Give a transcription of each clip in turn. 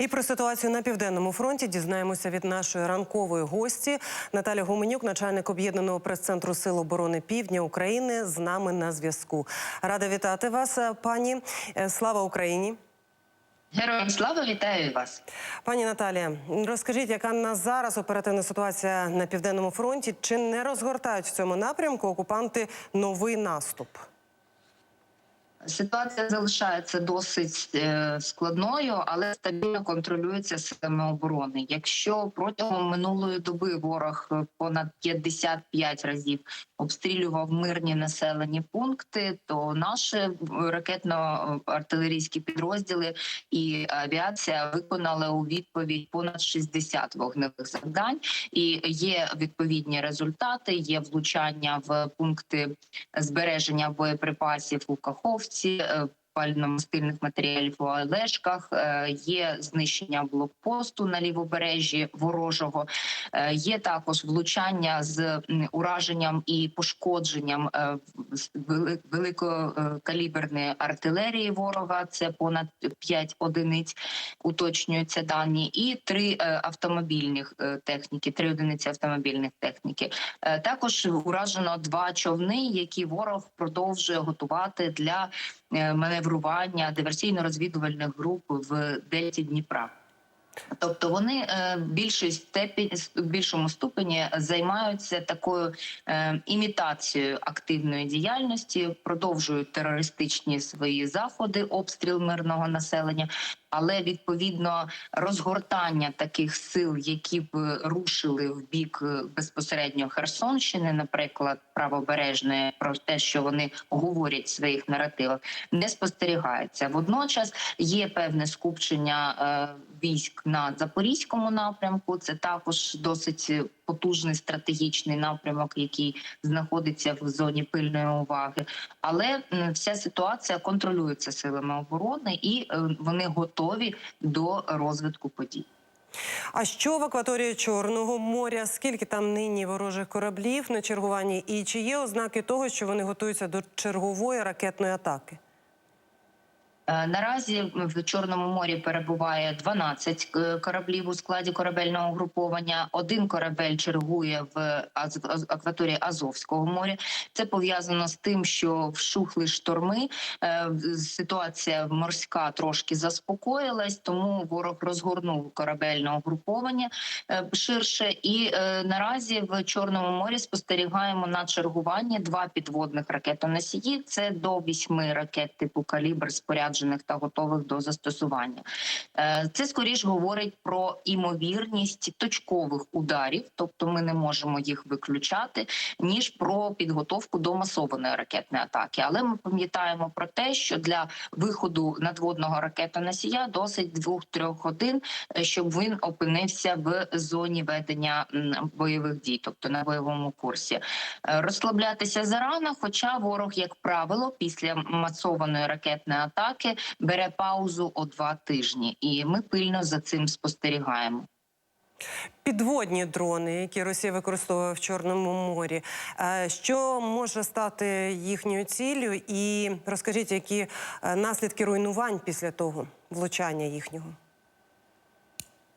І про ситуацію на південному фронті дізнаємося від нашої ранкової гості Наталя Гуменюк, начальник об'єднаного прес-центру Сил оборони Півдня України, з нами на зв'язку. Рада вітати вас, е, пані. Е, Слава Україні. Героям слава вітаю вас. Пані Наталія, розкажіть, яка на зараз оперативна ситуація на південному фронті? Чи не розгортають в цьому напрямку окупанти новий наступ? Ситуація залишається досить е, складною, але стабільно контролюється силами оборони. Якщо протягом минулої доби ворог е, понад 55 разів обстрілював мирні населені пункти, то наші ракетно-артилерійські підрозділи і авіація виконали у відповідь понад 60 вогневих завдань, і є відповідні результати. Є влучання в пункти збереження боєприпасів у Каховці. области е, Пально-мастильних матеріалів у Олешках е, є знищення блокпосту на лівобережжі ворожого. Е, Є також влучання з ураженням і пошкодженням е, великокаліберної артилерії ворога. Це понад 5 одиниць уточнюються дані, і три автомобільних техніки, три одиниці автомобільних техніки. Також уражено два човни, які ворог продовжує готувати для е, маневрування диверсійно-розвідувальних груп в дельті Дніпра. Тобто вони е, більшій степені більшому ступені займаються такою е, імітацією активної діяльності, продовжують терористичні свої заходи, обстріл мирного населення. Але відповідно розгортання таких сил, які б рушили в бік е, безпосередньо Херсонщини, наприклад, правобережної, про те, що вони говорять в своїх наративах, не спостерігається. Водночас є певне скупчення е, військ на запорізькому напрямку. Це також досить потужний стратегічний напрямок, який знаходиться в зоні пильної уваги. Але вся ситуація контролюється силами оборони, і е, вони готові до розвитку подій. А що в акваторії Чорного моря? Скільки там нині ворожих кораблів на чергуванні? І чи є ознаки того, що вони готуються до чергової ракетної атаки? Е, Наразі в Чорному морі перебуває 12 е, кораблів у складі корабельного угруповання. Один корабель чергує в акваторії Азовського моря. Це пов'язано з тим, що вщухли шторми. е, Ситуація морська трошки заспокоїлась, тому ворог розгорнув корабельне угруповання ширше. І наразі в Чорному морі спостерігаємо на чергуванні два підводних ракетоносії. Це до вісьми ракет типу калібр споряджених та готових до застосування. Е, Це скоріш говорить про імовірність точкових ударів, тобто ми не можемо їх виключати, ніж про підготовку до масованої ракетної атаки. Але ми пам'ятаємо про те, що для виходу надводного ракетоносія досить двох-трьох годин, е, щоб він опинився в зоні ведення бойових дій, тобто на бойовому курсі. Е, Розслаблятися зарано, хоча ворог, як правило, після масованої ракетної атаки бере паузу о два тижні, і ми пильно за цим спостерігаємо. Підводні дрони, які Росія використовує в Чорному морі. Е, Що може стати їхньою ціллю? І розкажіть, які е, наслідки руйнувань після того влучання їхнього?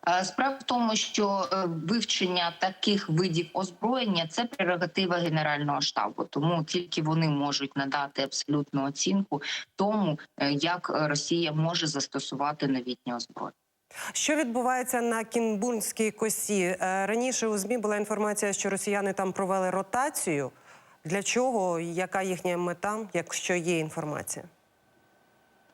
Е, Справа в тому, що е, вивчення таких видів озброєння це прерогатива Генерального штабу, тому тільки вони можуть надати абсолютну оцінку тому, е, як Росія може застосувати новітнє озброєння. Що відбувається на Кінбурнській косі? Раніше у ЗМІ була інформація, що росіяни там провели ротацію. Для чого? Яка їхня мета, якщо є інформація?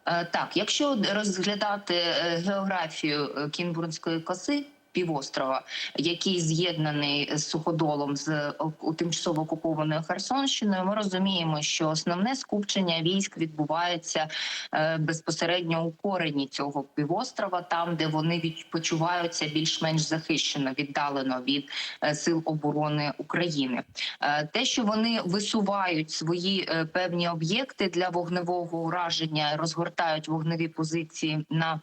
Е, Так, якщо розглядати е, географію е, Кінбурнської коси. Півострова, який з'єднаний з суходолом з тимчасово окупованою Херсонщиною, ми розуміємо, що основне скупчення військ відбувається е, безпосередньо у корені цього півострова, там де вони відпочиваються більш-менш захищено, віддалено від е, сил оборони України. Е, Те, що вони висувають свої певні об'єкти для вогневого ураження, розгортають вогневі позиції на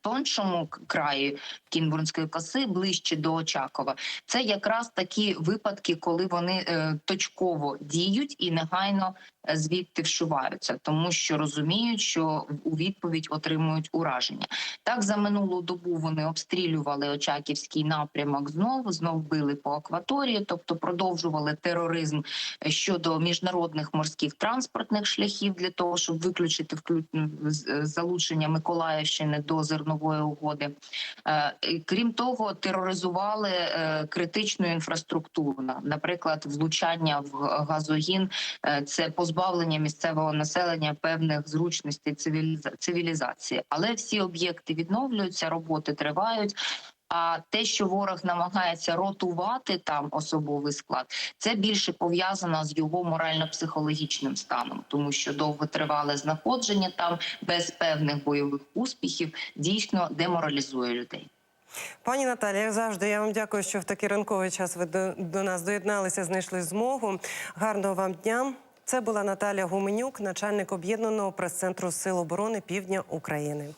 тоншому к- краї Кінбурнської коси, ближче до Очакова, це якраз такі випадки, коли вони е, точково діють і негайно е, звідти вшиваються, тому що розуміють, що у відповідь отримують ураження. Так за минулу добу вони обстрілювали Очаківський напрямок знову, знов били по акваторії, тобто продовжували тероризм е, щодо міжнародних морських транспортних шляхів для того, щоб виключити вклю- з- залучення до зернової угоди. Е, Крім того, тероризували е, критичну інфраструктуру, наприклад, влучання в газогін, е, це позбавлення місцевого населення певних зручностей цивіліза- цивілізації. Але всі об'єкти відновлюються, роботи тривають. А те, що ворог намагається ротувати там особовий склад, це більше пов'язано з його морально-психологічним станом, тому що довготривале знаходження там без певних бойових успіхів дійсно деморалізує людей. Пані Наталі, як завжди, я вам дякую, що в такий ранковий час ви до, до нас доєдналися, знайшли змогу. Гарного вам дня. Це була Наталя Гуменюк, начальник об'єднаного прес-центру Сил оборони Півдня України.